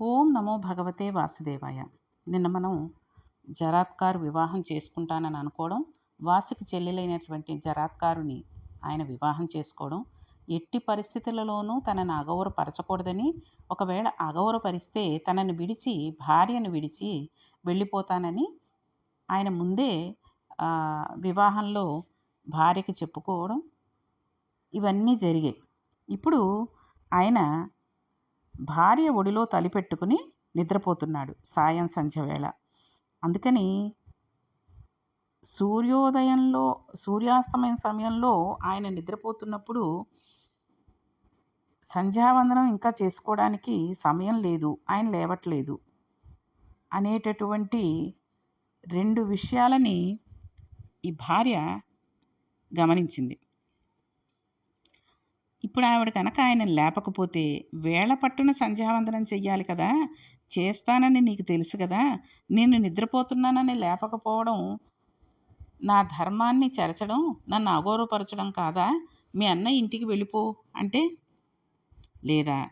ఓం నమో భగవతే వాసుదేవాయ. నిన్న మనం జరాత్కారు వివాహం చేసుకుంటానని అనుకోవడం వాసుకి చెల్లెలైనటువంటి జరాత్కారుని ఆయన వివాహం చేసుకోవడం ఎట్టి పరిస్థితులలోనూ తనని అగౌరవపరచకూడదని ఒకవేళ అగౌరపరిస్తే తనని విడిచి భార్యను విడిచి వెళ్ళిపోతానని ఆయన ముందే వివాహంలో భార్యకి చెప్పుకోవడం ఇవన్నీ జరిగాయి. ఇప్పుడు ఆయన భార్య ఒడిలో తలిపెట్టుకుని నిద్రపోతున్నాడు సాయం సంధ్య వేళ అందుకని సూర్యోదయంలో సూర్యాస్తమయం సమయంలో ఆయన నిద్రపోతున్నప్పుడు సంధ్యావందనం ఇంకా చేసుకోవడానికి సమయం లేదు ఆయన లేవట్లేదు అనేటటువంటి రెండు విషయాలని ఈ భార్య గమనించింది. ఇప్పుడు ఆవిడ కనుక ఆయన లేపకపోతే వేళ పట్టున సంధ్యావందనం చెయ్యాలి కదా? చేస్తానని నీకు తెలుసు కదా? నేను నిద్రపోతున్నానని లేపకపోవడం నా ధర్మాన్ని చెరచడం నన్ను అగౌరవపరచడం కాదా? మీ అన్న ఇంటికి వెళ్ళిపో అంటే? లేదా?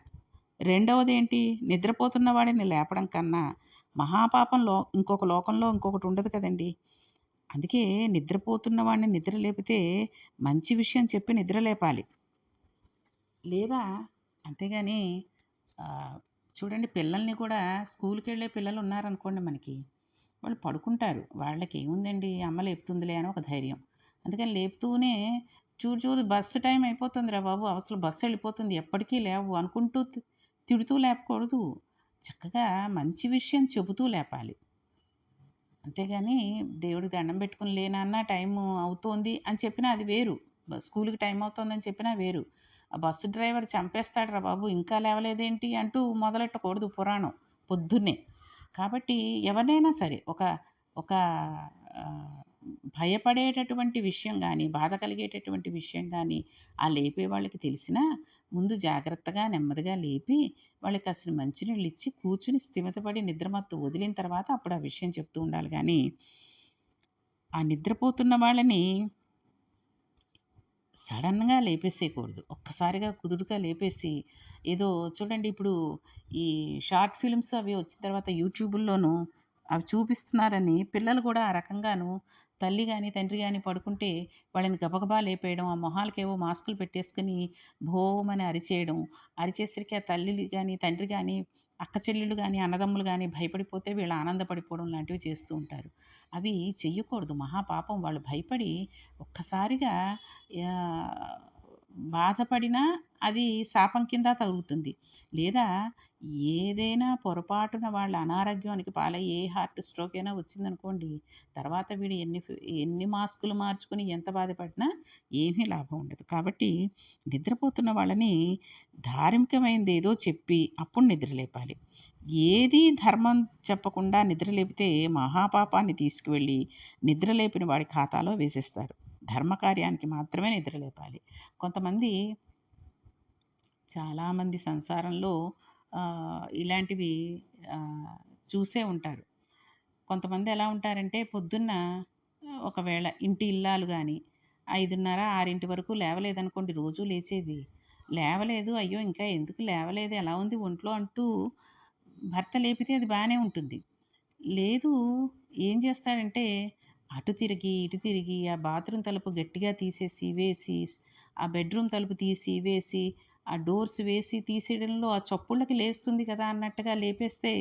రెండవదేంటి? నిద్రపోతున్న వాడిని లేపడం కన్నా మహాపాపంలో ఇంకొక లోకంలో ఇంకొకటి ఉండదు కదండి. అందుకే నిద్రపోతున్న వాడిని నిద్ర లేపితే మంచి విషయం చెప్పి నిద్ర లేపాలి లేదా అంతేగాని చూడండి పిల్లల్ని కూడా స్కూల్కి వెళ్ళే పిల్లలు ఉన్నారనుకోండి మనకి. వాళ్ళు పడుకుంటారు. వాళ్ళకి ఏముందండి అమ్మ లేపుతుందిలే అని ఒక ధైర్యం. అందుకని లేపుతూనే చూడు చూడు బస్సు టైం అయిపోతుందిరా బాబు. అవసరం బస్సు వెళ్ళిపోతుంది. ఎప్పటికీ లేవు అనుకుంటూ తిడుతూ లేపకూడదు. చక్కగా మంచి విషయం చెబుతూ లేపాలి. అంతేగాని దేవుడికి దండం పెట్టుకుని లేనన్నా టైం అవుతోంది అని చెప్పినా అది వేరు. స్కూల్కి టైం అవుతోందని చెప్పినా వేరు. ఆ బస్సు డ్రైవర్ చంపేస్తాడురా బాబు ఇంకా లేవలేదేంటి అంటూ మొదలెట్టకూడదు పురాణం పొద్దున్నే. కాబట్టి ఎవరినైనా సరే ఒక ఒక భయపడేటటువంటి విషయం కానీ బాధ కలిగేటటువంటి విషయం కానీ ఆ లేపే వాళ్ళకి తెలిసినా ముందు జాగ్రత్తగా నెమ్మదిగా లేపి వాళ్ళకి అసలు మంచినీళ్ళు ఇచ్చి కూర్చుని స్థిమితపడి నిద్రమత్తు వదిలిన తర్వాత అప్పుడు ఆ విషయం చెప్తూ ఉండాలి. కానీ ఆ నిద్రపోతున్న వాళ్ళని సడన్గా లేపేసేయకూడదు. ఒక్కసారిగా కుదురుగా లేపేసి ఏదో చూడండి ఇప్పుడు ఈ షార్ట్ ఫిల్మ్స్ అవి వచ్చిన తర్వాత యూట్యూబుల్లోనూ అవి చూపిస్తున్నారని పిల్లలు కూడా ఆ రకంగాను తల్లి కానీ తండ్రి కానీ పడుకుంటే వాళ్ళని గబగబా లేపేయడం ఆ మొహాలకేవో మాస్కులు పెట్టేసుకుని భోమని అరిచేయడం. అరిచేసరికి ఆ తల్లి కానీ తండ్రి కానీ అక్క చెల్లెళ్ళు కానీ అన్నదమ్ములు కానీ భయపడిపోతే వీళ్ళు ఆనందపడిపోవడం లాంటివి చేస్తూ ఉంటారు. అవి చెయ్యకూడదు. మహాపాపం. వాళ్ళు భయపడి ఒక్కసారిగా బాధపడినా అది శాపం కింద తగులుతుంది. లేదా ఏదైనా పొరపాటున వాళ్ళ అనారోగ్యానికి పాలై ఏ హార్ట్ స్ట్రోక్ అయినా వచ్చిందనుకోండి తర్వాత వీడు ఎన్ని ఎన్ని మాస్కులు మార్చుకుని ఎంత బాధపడినా ఏమీ లాభం ఉండదు. కాబట్టి నిద్రపోతున్న వాళ్ళని ధార్మికమైనది ఏదో చెప్పి అప్పుడు నిద్రలేపాలి ఏది ధర్మం చెప్పకుండా నిద్రలేపితే మహాపాపాన్ని తీసుకువెళ్ళి నిద్రలేపిన వాడి ఖాతాలో వేసేస్తారు. ధర్మకార్యానికి మాత్రమే నిద్రలేపాలి. కొంతమంది చాలామంది సంసారంలో ఇలాంటివి చూసే ఉంటారు. కొంతమంది ఎలా ఉంటారంటే పొద్దున్న ఒకవేళ ఇంటి ఇల్లాలు కానీ ఐదున్నర ఆరింటి వరకు లేవలేదనుకోండి రోజు లేచేది. లేవలేదు అయ్యో ఇంకా ఎందుకు లేవలేదు ఎలా ఉంది ఒంట్లో అంటూ భర్త లేపితే అది బాగానే ఉంటుంది. లేదు ఏం చేస్తాడంటే అటు తిరిగి ఇటు తిరిగి ఆ బాత్రూమ్ తలుపు గట్టిగా తీసేసి వేసి ఆ బెడ్రూమ్ తలుపు తీసి వేసి ఆ డోర్స్ వేసి తీసేయడంలో ఆ చప్పుళ్ళకి లేస్తుంది కదా అన్నట్టుగా లేపేస్తే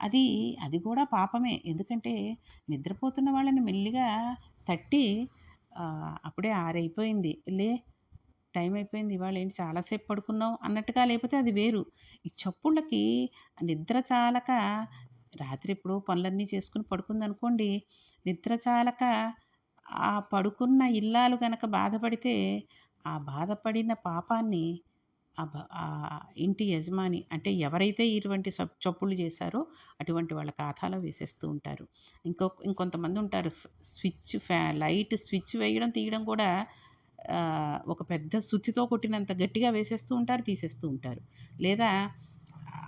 అది అది కూడా పాపమే. ఎందుకంటే నిద్రపోతున్న వాళ్ళని మెల్లిగా తట్టి అప్పుడే ఆరైపోయింది. లే టైం అయిపోయింది ఇవాళ ఏంటి చాలాసేపు పడుకున్నావు అన్నట్టుగా లేకపోతే అది వేరు. ఈ చప్పుళ్ళకి నిద్ర చాలక రాత్రి ఇప్పుడు పనులన్నీ చేసుకుని పడుకుందనుకోండి నిద్రచాలక నిద్ర చాలక ఆ పడుకున్న ఇల్లాలు గనక బాధపడితే ఆ బాధపడిన పాపాన్ని ఆ ఇంటి యజమాని అంటే ఎవరైతే ఇటువంటి చప్పులు చేశారో అటువంటి వాళ్ళ ఖాతాలో వేసేస్తూ ఉంటారు. ఇంకో ఇంకొంతమంది ఉంటారు. స్విచ్ ఫ్యా లైట్ స్విచ్ వేయడం తీయడం కూడా ఒక పెద్ద సుత్తితో కొట్టినంత గట్టిగా వేసేస్తూ ఉంటారు తీసేస్తూ ఉంటారు. లేదా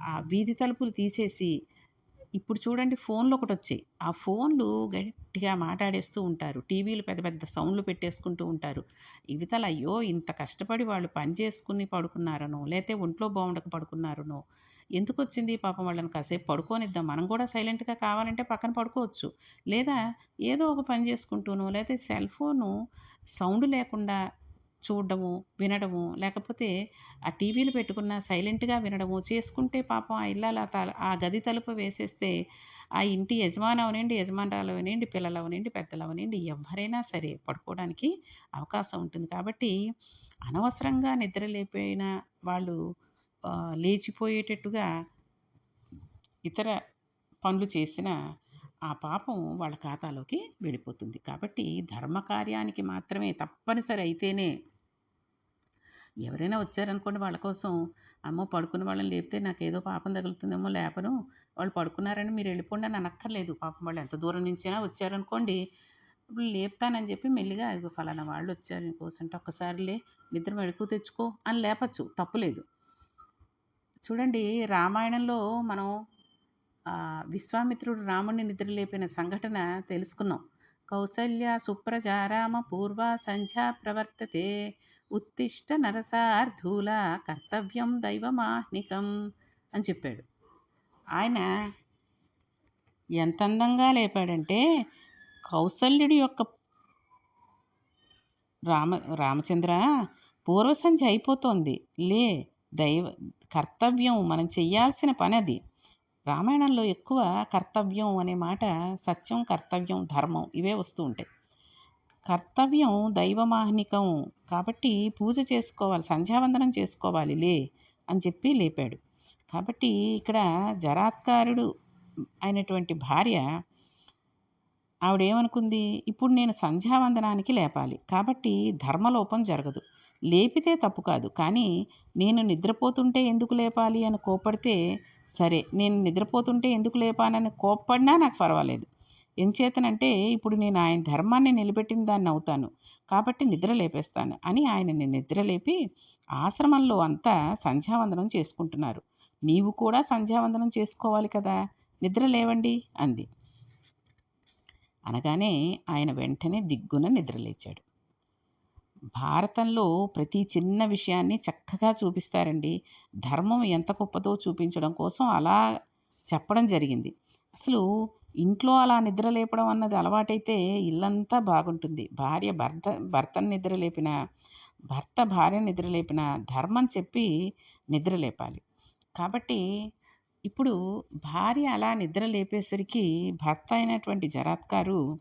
ఆ వీధి తలుపులు తీసేసి ఇప్పుడు చూడండి ఫోన్లు ఒకటి వచ్చాయి ఆ ఫోన్లు గట్టిగా మాట్లాడేస్తూ ఉంటారు. టీవీలు పెద్ద పెద్ద సౌండ్లు పెట్టేసుకుంటూ ఉంటారు. ఇవితలు అయ్యో ఇంత కష్టపడి వాళ్ళు పని చేసుకుని పడుకున్నారనో లేతే ఒంట్లో బాగుండక పడుకున్నారనో ఎందుకు వచ్చింది పాపం వాళ్ళని కాసేపు పడుకోనిద్దాం. మనం కూడా సైలెంట్గా కావాలంటే పక్కన పడుకోవచ్చు. లేదా ఏదో ఒక పని చేసుకుంటూనో లేకపోతే సెల్ ఫోను సౌండ్ లేకుండా చూడడము వినడము లేకపోతే ఆ టీవీలు పెట్టుకున్న సైలెంట్గా వినడము చేసుకుంటే పాపం ఆ ఇల్లాల త ఆ గది తలుపు వేసేస్తే ఆ ఇంటి యజమాని అవనండి యజమానురాలు అవనండి పిల్లలు అవనండి పెద్దలు అవనండి ఎవరైనా సరే పడుకోవడానికి అవకాశం ఉంటుంది. కాబట్టి అనవసరంగా నిద్ర లేపోయిన వాళ్ళు లేచిపోయేటట్టుగా ఇతర పనులు చేసిన ఆ పాపం వాళ్ళ ఖాతాలోకి వెళ్ళిపోతుంది. కాబట్టి ధర్మకార్యానికి మాత్రమే తప్పనిసరి అయితేనే ఎవరైనా వచ్చారనుకోండి వాళ్ళ కోసం అమ్మో పడుకున్న వాళ్ళని లేపితే నాకు ఏదో పాపం తగులుతుందేమో లేపను వాళ్ళు పడుకున్నారని మీరు వెళ్ళిపోండి అని అనక్కర్లేదు. పాపం వాళ్ళు ఎంత దూరం నుంచైనా వచ్చారనుకోండి ఇప్పుడు లేపుతానని చెప్పి మెల్లిగా అది ఫలానా వాళ్ళు వచ్చారు నీకోసం అంటే ఒక్కసారిలే నిద్ర మెళుకు తెచ్చుకో అని లేపచ్చు. తప్పులేదు. చూడండి రామాయణంలో మనం విశ్వామిత్రుడు రాముడిని నిద్రలేపిన సంఘటన తెలుసుకున్నాం కౌసల్య సుప్రజారామ పూర్వ సంధ్యా ప్రవర్తతే ఉత్తిష్ట నరసార్థూల కర్తవ్యం దైవమాహ్నికం అని చెప్పాడు. ఆయన ఎంత అందంగా లేపాడంటే కౌసల్యుడి యొక్క రామ రామచంద్ర పూర్వసంధ్య అయిపోతోంది. లే దైవ కర్తవ్యం మనం చేయాల్సిన పని అది రామాయణంలో ఎక్కువ కర్తవ్యం అనే మాట సత్యం కర్తవ్యం ధర్మం ఇవే వస్తూ ఉంటాయి. కర్తవ్యం దైవమాహ్నికం కాబట్టి పూజ చేసుకోవాలి సంధ్యావందనం చేసుకోవాలి లే అని చెప్పి లేపాడు. కాబట్టి ఇక్కడ జరాత్కారుడు అయినటువంటి భార్య ఆవిడేమనుకుంది? ఇప్పుడు నేను సంధ్యావందనానికి లేపాలి. కాబట్టి ధర్మలోపం జరగదు. లేపితే తప్పు కాదు. కానీ నేను నిద్రపోతుంటే ఎందుకు లేపాలి అని కోపడితే సరే నేను నిద్రపోతుంటే ఎందుకు లేపానని కోప్పడినా నాకు పర్వాలేదు. ఎంచేతనంటే ఇప్పుడు నేను ఆయన ధర్మాన్ని నిలబెట్టిన దాన్ని అవుతాను. కాబట్టి నిద్ర లేపేస్తాను అని ఆయనని నిద్ర లేపి ఆశ్రమంలో అంతా సంధ్యావందనం చేసుకుంటున్నారు. నీవు కూడా సంధ్యావందనం చేసుకోవాలి కదా? నిద్ర లేవండి అంది. అనగానే ఆయన వెంటనే దిగ్గున నిద్రలేచాడు. భారతంలో ప్రతి చిన్న విషయాన్ని చక్కగా చూపిస్తారండి. ధర్మం ఎంత గొప్పదో చూపించడం కోసం అలా చెప్పడం జరిగింది. అసలు ఇంట్లో అలా నిద్ర లేపడం అన్నది అలవాటైతే ఇల్లంతా బాగుంటుంది. భార్య భర్త భర్తను నిద్ర లేపిన భర్త భార్య నిద్ర లేపిన ధర్మం చెప్పి నిద్ర లేపాలి. కాబట్టి ఇప్పుడు భార్య అలా నిద్ర లేపేసరికి భర్త అయినటువంటి జరాత్కారు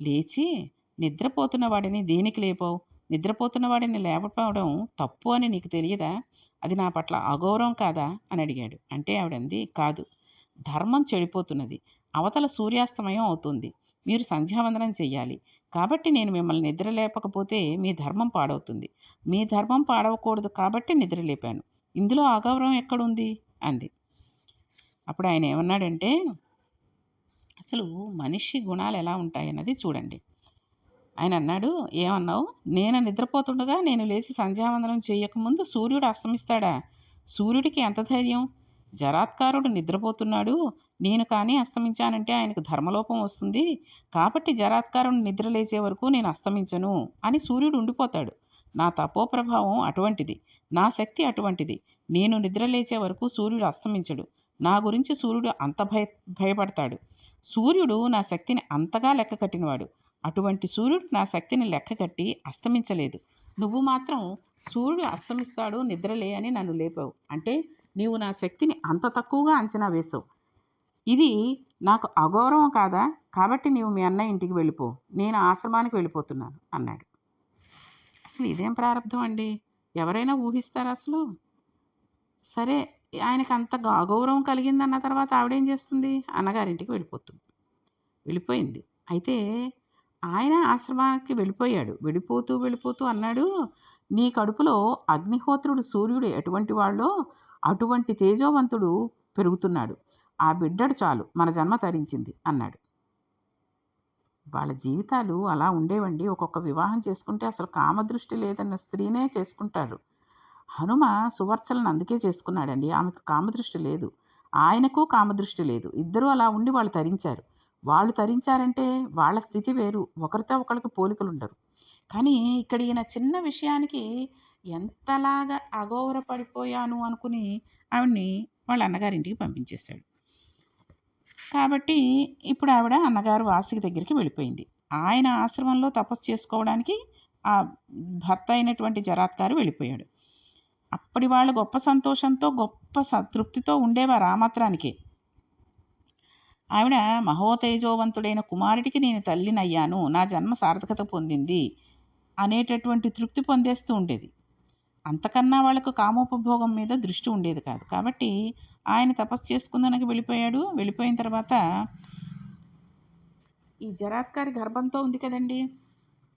లేచి నిద్రపోతున్న వాడిని దేనికి లేపావు? నిద్రపోతున్న వాడిని లేపడం తప్పు అని నీకు తెలియదా? అది నా పట్ల అగౌరవం కాదా? అని అడిగాడు. అంటే ఆవిడంది కాదు. ధర్మం చెడిపోతున్నది. అవతల సూర్యాస్తమయం అవుతుంది. మీరు సంధ్యావందనం చెయ్యాలి. కాబట్టి నేను మిమ్మల్ని నిద్ర లేపకపోతే మీ ధర్మం పాడవుతుంది. మీ ధర్మం పాడవకూడదు కాబట్టి నిద్ర లేపాను ఇందులో అగౌరవం ఎక్కడుంది? అంది. అప్పుడు ఆయన ఏమన్నాడంటే అసలు మనిషి గుణాలు ఎలా ఉంటాయన్నది చూడండి. ఆయన అన్నాడు ఏమన్నావు? నేను నిద్రపోతుండగా నేను లేచి సంధ్యావందనం చేయకముందు సూర్యుడు అస్తమిస్తాడా? సూర్యుడికి ఎంత ధైర్యం? జరాత్కారుడు నిద్రపోతున్నాడు. నేను కానీ అస్తమించానంటే ఆయనకు ధర్మలోపం వస్తుంది. కాబట్టి జరాత్కారుడు నిద్ర లేచే వరకు నేను అస్తమించను అని సూర్యుడు ఉండిపోతాడు. నా తపో ప్రభావం అటువంటిది. నా శక్తి అటువంటిది. నేను నిద్ర లేచే వరకు సూర్యుడు అస్తమించడు. నా గురించి సూర్యుడు అంత భయ భయపడతాడు. సూర్యుడు నా శక్తిని అంతగా లెక్క కట్టినవాడు అటువంటి సూర్యుడు నా శక్తిని లెక్క కట్టి అస్తమించలేదు. నువ్వు మాత్రం సూర్యుడు అస్తమిస్తాడు నిద్రలే అని నన్ను లేపావు. అంటే నీవు నా శక్తిని అంత తక్కువగా అంచనా వేసావు ఇది నాకు అగౌరవం కాదా? కాబట్టి నీవు మీ అన్న ఇంటికి వెళ్ళిపో. నేను ఆశ్రమానికి వెళ్ళిపోతున్నాను అన్నాడు. అసలు ఇదేం ప్రారంభం అండి? ఎవరైనా ఊహిస్తారా అసలు? సరే ఆయనకు అంత అగౌరవం కలిగిందన్న తర్వాత ఆవిడేం చేస్తుంది? అన్నగారింటికి వెళ్ళిపోతుంది. వెళ్ళిపోయింది. అయితే ఆయన ఆశ్రమానికి వెళ్ళిపోయాడు. వెళ్ళిపోతూ వెళ్ళిపోతూ అన్నాడు నీ కడుపులో అగ్నిహోత్రుడు సూర్యుడు ఎటువంటి వాళ్ళో అటువంటి తేజోవంతుడు పెరుగుతున్నాడు. ఆ బిడ్డడు చాలు మన జన్మ తరించింది అన్నాడు. వాళ్ళ జీవితాలు అలా ఉండేవండి. ఒక్కొక్క వివాహం చేసుకుంటే అసలు కామదృష్టి లేదన్న స్త్రీనే చేసుకుంటారు హనుమ సువర్చలను అందుకే చేసుకున్నాడండి. ఆమెకు కామదృష్టి లేదు. ఆయనకు కామదృష్టి లేదు. ఇద్దరూ అలా ఉండి వాళ్ళు తరించారు. వాళ్ళు తరించారంటే వాళ్ళ స్థితి వేరు. ఒకరితో ఒకరికి పోలికలు ఉండరు కానీ ఇక్కడ ఈయన చిన్న విషయానికి ఎంతలాగా అగౌరవపడిపోయాను అనుకుని ఆవిడ్ని వాళ్ళ అన్నగారింటికి పంపించేశాడు. కాబట్టి ఇప్పుడు ఆవిడ అన్నగారు వాసుకి దగ్గరికి వెళ్ళిపోయింది. ఆయన ఆశ్రమంలో తపస్సు చేసుకోవడానికి ఆ భర్త అయినటువంటి జరాత్కారు వెళ్ళిపోయాడు. అప్పటి వాళ్ళు గొప్ప సంతోషంతో గొప్ప సంతృప్తితో ఉండేవారు ఆ మాత్రానికే. ఆవిడ మహోతేజోవంతుడైన కుమారుడికి నేను తల్లినయ్యాను. నా జన్మ సార్థకత పొందింది అనేటటువంటి తృప్తి పొందేస్తూ ఉండేది. అంతకన్నా వాళ్ళకు కామోపభోగం మీద దృష్టి ఉండేది కాదు. కాబట్టి ఆయన తపస్సు చేసుకుందానికి వెళ్ళిపోయాడు. వెళ్ళిపోయిన తర్వాత ఈ జరాత్కారి గర్భంతో ఉంది కదండి.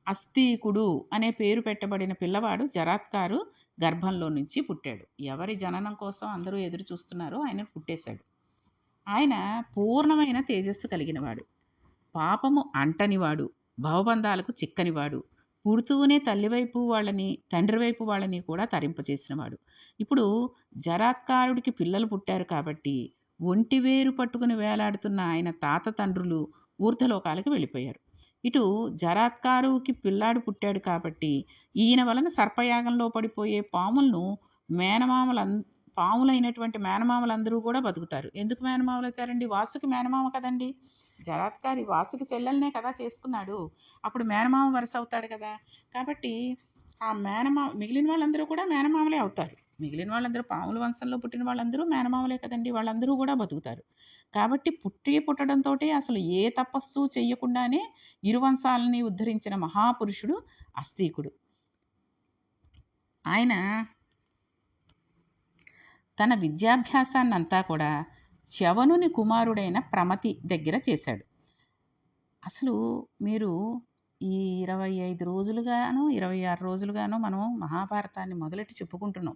అస్థీకుడు అనే పేరు పెట్టబడిన పిల్లవాడు జరాత్కారు గర్భంలో నుంచి పుట్టాడు. ఎవరి జననం కోసం అందరూ ఎదురు చూస్తున్నారో ఆయన పుట్టేశాడు. ఆయన పూర్ణమైన తేజస్సు కలిగినవాడు. పాపము అంటనివాడు భవబంధాలకు చిక్కనివాడు పుడుతూనే తల్లివైపు వాళ్ళని తండ్రి వైపు వాళ్ళని కూడా తరింపచేసినవాడు ఇప్పుడు జరాత్కారుడికి పిల్లలు పుట్టారు కాబట్టి ఒంటి వేరు పట్టుకుని వేలాడుతున్న ఆయన తాత తండ్రులు ఊర్ధలోకాలకు వెళ్ళిపోయారు. ఇటు జరాత్కారుకి పిల్లాడు పుట్టాడు కాబట్టి ఈయన వలన సర్పయాగంలో పడిపోయే పాములను మేనమామల పాములైనటువంటి మేనమామలందరూ కూడా బతుకుతారు. ఎందుకు మేనమామలు అవుతారండి వాసుకి మేనమామ కదండి. జరాత్కారి వాసుకి చెల్లెలనే కదా చేసుకున్నాడు. అప్పుడు మేనమామ వరుస అవుతాడు కదా. కాబట్టి ఆ మేనమామ మిగిలిన వాళ్ళందరూ కూడా మేనమామలే అవుతారు. మిగిలిన వాళ్ళందరూ పాముల వంశంలో పుట్టిన వాళ్ళందరూ మేనమామలే కదండి. వాళ్ళందరూ కూడా బతుకుతారు. కాబట్టి పుట్టి పుట్టడంతో అసలు ఏ తపస్సు చేయకుండానే ఇరు వంశాలని ఉద్ధరించిన మహాపురుషుడు అస్తీకుడు ఆయన తన విద్యాభ్యాసాన్నంతా కూడా చవనుని కుమారుడైన ప్రమతి దగ్గర చేశాడు. అసలు మీరు ఈ ఇరవై ఐదు రోజులుగాను ఇరవై ఆరు రోజులుగాను మనం మహాభారతాన్ని మొదలెట్టి చెప్పుకుంటున్నాం.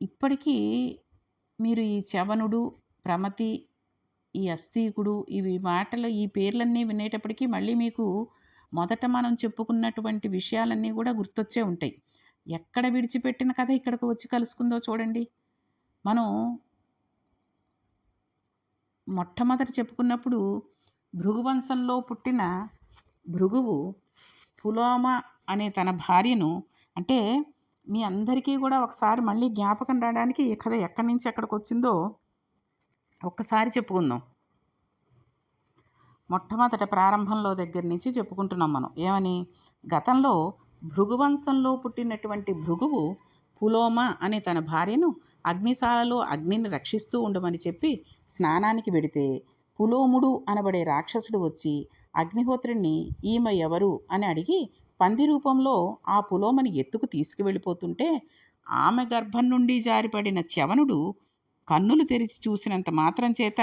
ఇప్పటికీ మీరు ఈ చవనుడు ప్రమతి ఈ అస్థీకుడు ఇవి మాటలు ఈ పేర్లన్నీ వినేటప్పటికీ మళ్ళీ మీకు మొదట మనం చెప్పుకున్నటువంటి విషయాలన్నీ కూడా గుర్తొచ్చే ఉంటాయి. ఎక్కడ విడిచిపెట్టిన కథ ఇక్కడికి వచ్చి కలుసుకుందో చూడండి. మనం మొట్టమొదట చెప్పుకున్నప్పుడు భృగువంశంలో పుట్టిన భృగువు పులోమ అనే తన భార్యను అంటే మీ అందరికీ కూడా ఒకసారి మళ్ళీ జ్ఞాపకం రావడానికి ఈ కథ ఎక్కడి నుంచి ఎక్కడికి వచ్చిందో ఒక్కసారి చెప్పుకుందాం. మొట్టమొదట ప్రారంభంలో దగ్గర నుంచి చెప్పుకుంటున్నాం మనం. ఏమని? గతంలో భృగువంశంలో పుట్టినటువంటి భృగువు పులోమ అనే తన భార్యను అగ్నిశాలలో అగ్నిని రక్షిస్తూ ఉండమని చెప్పి స్నానానికి వెడితే పులోముడు అనబడే రాక్షసుడు వచ్చి అగ్నిహోత్రుణ్ణి ఈమె ఎవరు అని అడిగి పంది రూపంలో ఆ పులోమని ఎత్తుకు తీసుకువెళ్ళిపోతుంటే ఆమె గర్భం నుండి జారిపడిన చవనుడు కన్నులు తెరిచి చూసినంత మాత్రం చేత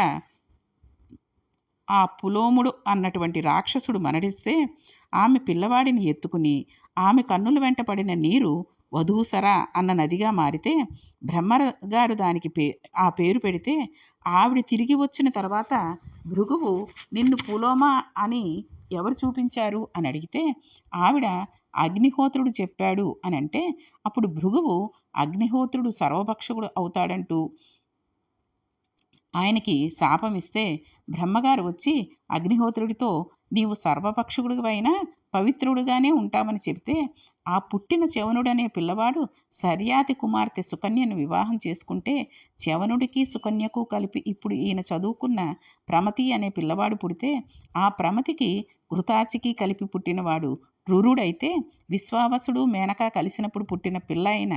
ఆ పులోముడు అన్నటువంటి రాక్షసుడు మరణిస్తే ఆమె పిల్లవాడిని ఎత్తుకుని ఆమె కన్నుల వెంట పడిన నీరు వధూసర అన్న నదిగా మారితే బ్రహ్మగారు దానికి పే ఆ పేరు పెడితే ఆవిడ తిరిగి వచ్చిన తర్వాత భృగువు నిన్ను పులోమ అని ఎవరు చూపించారు అని అడిగితే ఆవిడ అగ్నిహోత్రుడు చెప్పాడు అని అంటే అప్పుడు భృగువు అగ్నిహోత్రుడు సర్వభక్షకుడు అవుతాడంటూ ఆయనకి శాపం ఇస్తే బ్రహ్మగారు వచ్చి అగ్నిహోత్రుడితో నీవు సర్వపక్షకుడివైనా పవిత్రుడుగానే ఉంటామని చెబితే ఆ పుట్టిన చవనుడనే పిల్లవాడు సర్యాతి కుమార్తె సుకన్యను వివాహం చేసుకుంటే చవనుడికి సుకన్యకు కలిపి ఇప్పుడు ఈయన చదువుకున్న ప్రమతి అనే పిల్లవాడు పుడితే ఆ ప్రమతికి ఘృతాచికి కలిపి పుట్టినవాడు రురుడైతే విశ్వావసుడు మేనక కలిసినప్పుడు పుట్టిన పిల్ల అయిన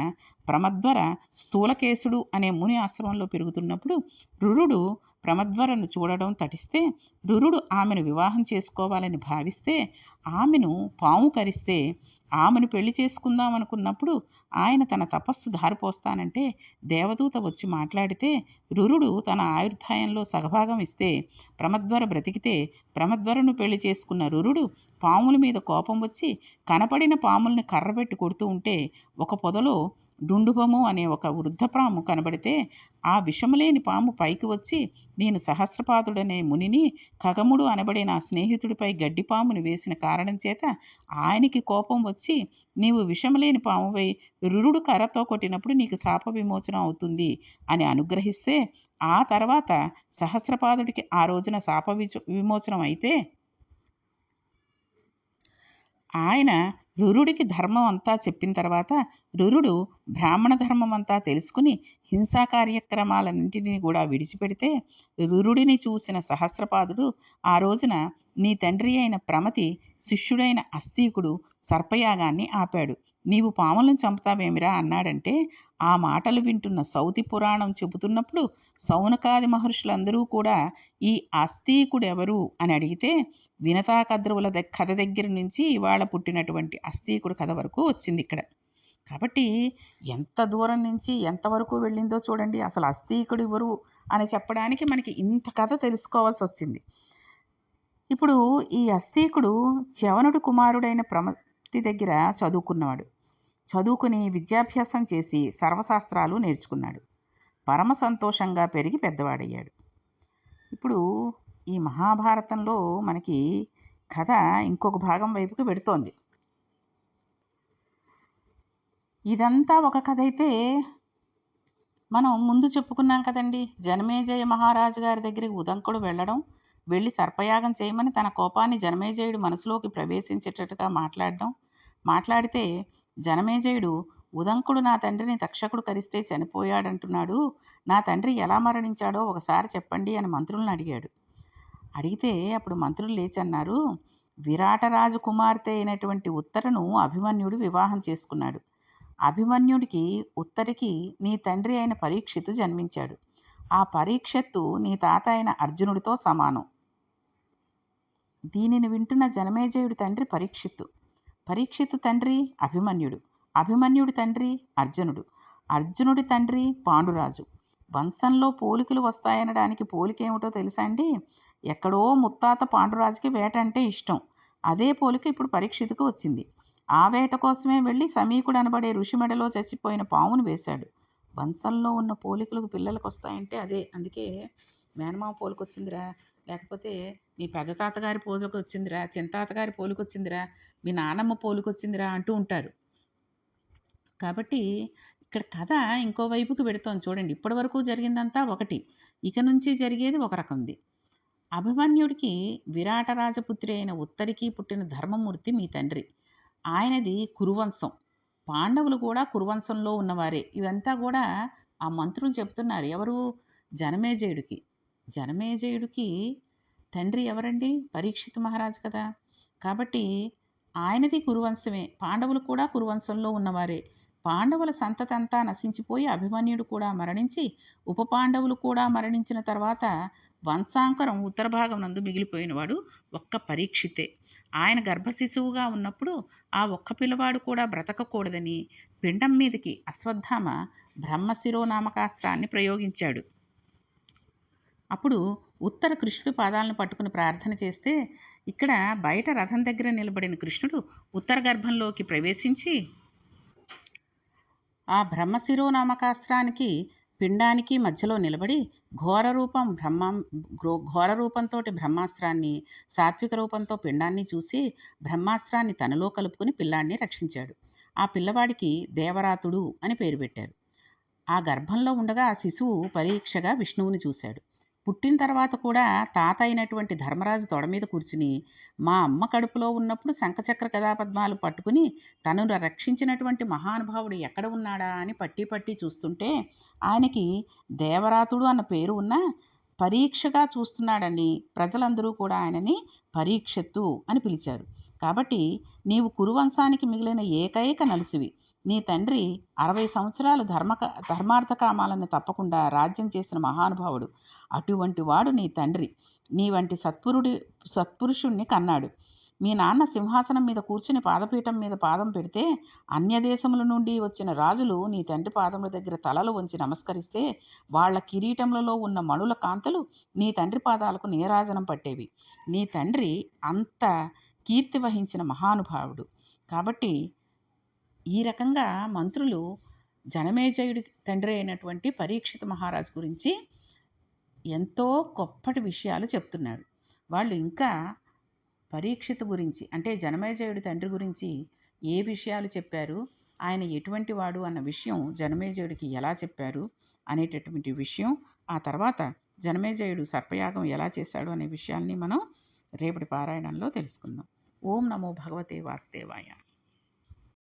ప్రమద్వర స్థూలకేశుడు అనే ముని ఆశ్రమంలో పెరుగుతున్నప్పుడు రురుడు ప్రమద్వరను చూడడం తటిస్తే రురుడు ఆమెను వివాహం చేసుకోవాలని భావిస్తే ఆమెను పాము కరిస్తే ఆమెను పెళ్ళి చేసుకుందామనుకున్నప్పుడు ఆయన తన తపస్సు దారిపోస్తానంటే దేవదూత వచ్చి మాట్లాడితే రురుడు తన ఆయుర్ధాయంలో సగభాగం ఇస్తే ప్రమద్వర బ్రతికితే ప్రమద్వరను పెళ్ళి చేసుకున్న రురుడు పాముల మీద కోపం వచ్చి కనపడిన పాముల్ని కర్రబెట్టి కొడుతూ ఉంటే ఒక పొదలో డుండుబము అనే ఒక వృద్ధ పాము కనబడితే ఆ విషములేని పాము పైకి వచ్చి నేను సహస్రపాదుడనే మునిని ఖగముడు అనబడే నా స్నేహితుడిపై గడ్డిపామును వేసిన కారణం చేత ఆయనకి కోపం వచ్చి నీవు విషములేని పాముపై రురుడు కర్రతో కొట్టినప్పుడు నీకు శాప విమోచనం అవుతుంది అని అనుగ్రహిస్తే ఆ తర్వాత సహస్రపాదుడికి ఆ రోజున శాప విమోచనం అయితే ఆయన రురుడికి ధర్మం అంతా చెప్పిన తర్వాత రురుడు బ్రాహ్మణ ధర్మం అంతా తెలుసుకుని హింసా కార్యక్రమాలన్నింటినీ కూడా విడిచిపెడితే రురుడిని చూసిన సహస్రపాదుడు ఆ రోజున నీ తండ్రి అయిన ప్రమతి శిష్యుడైన అస్తీకుడు సర్పయాగాన్ని ఆపాడు. నీవు పాములను చంపుతావేమిరా అన్నాడంటే ఆ మాటలు వింటున్న సౌతి పురాణం చెబుతున్నప్పుడు సౌనకాది మహర్షులందరూ కూడా ఈ అస్తీకుడెవరు అని అడిగితే వినతాకద్రువుల కథ దగ్గర నుంచి ఇవాళ పుట్టినటువంటి అస్తీకుడు కథ వరకు వచ్చింది ఇక్కడ. కాబట్టి ఎంత దూరం నుంచి ఎంతవరకు వెళ్ళిందో చూడండి అసలు అస్తీకుడు ఎవరు అని చెప్పడానికి మనకి ఇంత కథ తెలుసుకోవాల్సి వచ్చింది. ఇప్పుడు ఈ అస్తీకుడు చవనుడు కుమారుడైన ప్రమతి దగ్గర చదువుకున్నవాడు. చదువుకుని విద్యాభ్యాసం చేసి సర్వశాస్త్రాలు నేర్చుకున్నాడు. పరమ సంతోషంగా పెరిగి పెద్దవాడయ్యాడు. ఇప్పుడు ఈ మహాభారతంలో మనకి కథ ఇంకొక భాగం వైపుకి పెడుతోంది ఇదంతా ఒక కథ అయితే మనం ముందు చెప్పుకున్నాం కదండి. జనమేజయ మహారాజు గారి దగ్గరికి ఉదంకుడు వెళ్ళడం వెళ్ళి సర్పయాగం చేయమని తన కోపాన్ని జనమేజయుడు మనసులోకి ప్రవేశించేటట్టుగా మాట్లాడడం మాట్లాడితే జనమేజయుడు ఉదంకుడు నా తండ్రిని తక్షకుడు కరిస్తే చనిపోయాడంటున్నాడు. నా తండ్రి ఎలా మరణించాడో ఒకసారి చెప్పండి అని మంత్రులను అడిగాడు. అడిగితే అప్పుడు మంత్రులు లేచన్నారు. విరాటరాజు కుమార్తె అయినటువంటి ఉత్తరను అభిమన్యుడు వివాహం చేసుకున్నాడు. అభిమన్యుడికి ఉత్తరికి నీ తండ్రి అయిన పరీక్షిత్తు జన్మించాడు. ఆ పరీక్షత్తు నీ తాత అయిన అర్జునుడితో సమానం. దీనిని వింటున్న జనమేజయుడి తండ్రి పరీక్షిత్తు. పరీక్షిత్తు తండ్రి అభిమన్యుడు. అభిమన్యుడి తండ్రి అర్జునుడు. అర్జునుడి తండ్రి పాండురాజు. వంశంలో పోలికలు వస్తాయనడానికి పోలికేమిటో తెలుసా అండి? ఎక్కడో ముత్తాత పాండురాజుకి వేట అంటే ఇష్టం. అదే పోలిక ఇప్పుడు పరీక్షితుకు వచ్చింది. ఆ వేట కోసమే వెళ్ళి సమీకుడు అనబడే ఋషిమెడలో చచ్చిపోయిన పామును వేశాడు. వంశంలో ఉన్న పోలికలకు పిల్లలకు వస్తాయంటే అదే. అందుకే మేనమామ పోలికొచ్చిందిరా. లేకపోతే మీ పెద్ద తాతగారి పోలికి వచ్చిందిరా. చింతాతగారి పోలికి వచ్చిందిరా మీ నానమ్మ పోలికి వచ్చిందిరా అంటూ ఉంటారు. కాబట్టి ఇక్కడ కథ ఇంకో వైపుకి పెడుతోంది చూడండి. ఇప్పటి వరకు జరిగిందంతా ఒకటి. ఇక నుంచి జరిగేది ఒక రకంది అభిమన్యుడికి విరాటరాజపుత్రి అయిన ఉత్తరికి పుట్టిన ధర్మమూర్తి మీ తండ్రి. ఆయనది కురువంశం. పాండవులు కూడా కురువంశంలో ఉన్నవారే. ఇవంతా కూడా ఆ మంత్రులు చెప్తున్నారు ఎవరు? జనమేజయుడికి. జనమేజయుడికి తండ్రి ఎవరండి? పరీక్షిత్ మహారాజు కదా. కాబట్టి ఆయనది కురువంశమే. పాండవులు కూడా కురువంశంలో ఉన్నవారే. పాండవుల సంతతంతా నశించిపోయి అభిమన్యుడు కూడా మరణించి ఉప పాండవులు కూడా మరణించిన తర్వాత వంశాంకరం ఉత్తర భాగం నందు మిగిలిపోయినవాడు ఒక్క పరీక్షితే. ఆయన గర్భశిశువుగా ఉన్నప్పుడు ఆ ఒక్క పిల్లవాడు కూడా బ్రతకకూడదని పిండం మీదకి అశ్వత్థామ బ్రహ్మశిరోనామకాస్త్రాన్ని ప్రయోగించాడు. అప్పుడు ఉత్తర కృష్ణుడు పాదాలను పట్టుకుని ప్రార్థన చేస్తే ఇక్కడ బయట రథం దగ్గర నిలబడిన కృష్ణుడు ఉత్తర గర్భంలోకి ప్రవేశించి ఆ బ్రహ్మశిరోనామకాస్త్రానికి పిండానికి మధ్యలో నిలబడి ఘోర రూపం బ్రహ్మ ఘోర రూపంతోటి బ్రహ్మాస్త్రాన్ని సాత్విక రూపంతో పిండాన్ని చూసి బ్రహ్మాస్త్రాన్ని తనలో కలుపుకుని పిల్లాడిని రక్షించాడు. ఆ పిల్లవాడికి దేవరాతుడు అని పేరు పెట్టారు. ఆ గర్భంలో ఉండగా ఆ శిశువు పరీక్షగా విష్ణువుని చూశాడు. పుట్టిన తర్వాత కూడా తాత అయినటువంటి ధర్మరాజు తొడ మీద కూర్చుని మా అమ్మ కడుపులో ఉన్నప్పుడు శంఖచక్ర కథాపద్మాలు పట్టుకుని తనను రక్షించినటువంటి మహానుభావుడు ఎక్కడ ఉన్నాడా అని పట్టి పట్టి చూస్తుంటే ఆయనకి దేవరాతుడు అన్న పేరు ఉన్న పరీక్షగా చూస్తున్నాడని ప్రజలందరూ కూడా ఆయనని పరీక్షత్తు అని పిలిచారు. కాబట్టి నీవు కురువంశానికి మిగిలిన ఏకైక నలుసివి. నీ తండ్రి అరవై సంవత్సరాలు ధర్మక ధర్మార్థ కామాలను తప్పకుండా రాజ్యం చేసిన మహానుభావుడు. అటువంటి వాడు నీ తండ్రి. నీ వంటి సత్పురుడి సత్పురుషుణ్ణి కన్నాడు. మీ నాన్న సింహాసనం మీద కూర్చుని పాదపీఠం మీద పాదం పెడితే అన్య దేశముల నుండి వచ్చిన రాజులు నీ తండ్రి పాదముల దగ్గర తలలు వంచి నమస్కరిస్తే వాళ్ళ కిరీటములలో ఉన్న మణుల కాంతలు నీ తండ్రి పాదాలకు నీరాజనం పట్టేవి. నీ తండ్రి అంత కీర్తి వహించిన మహానుభావుడు. కాబట్టి ఈ రకంగా మంత్రులు జనమేజయుడి తండ్రి అయినటువంటి పరీక్షిత మహారాజు గురించి ఎంతో గొప్పటి విషయాలు చెప్తున్నాడు వాళ్ళు ఇంకా పరీక్షిత గురించి అంటే జనమేజయుడి తండ్రి గురించి ఏ విషయాలు చెప్పారు? ఆయన ఎటువంటి వాడు అన్న విషయం జనమేజయుడికి ఎలా చెప్పారు అనేటటువంటి విషయం ఆ తర్వాత జనమేజయుడు సర్పయాగం ఎలా చేశాడు అనే విషయాల్ని మనం రేపటి పారాయణంలో తెలుసుకుందాం. ఓం నమో భగవతే వాసుదేవాయ.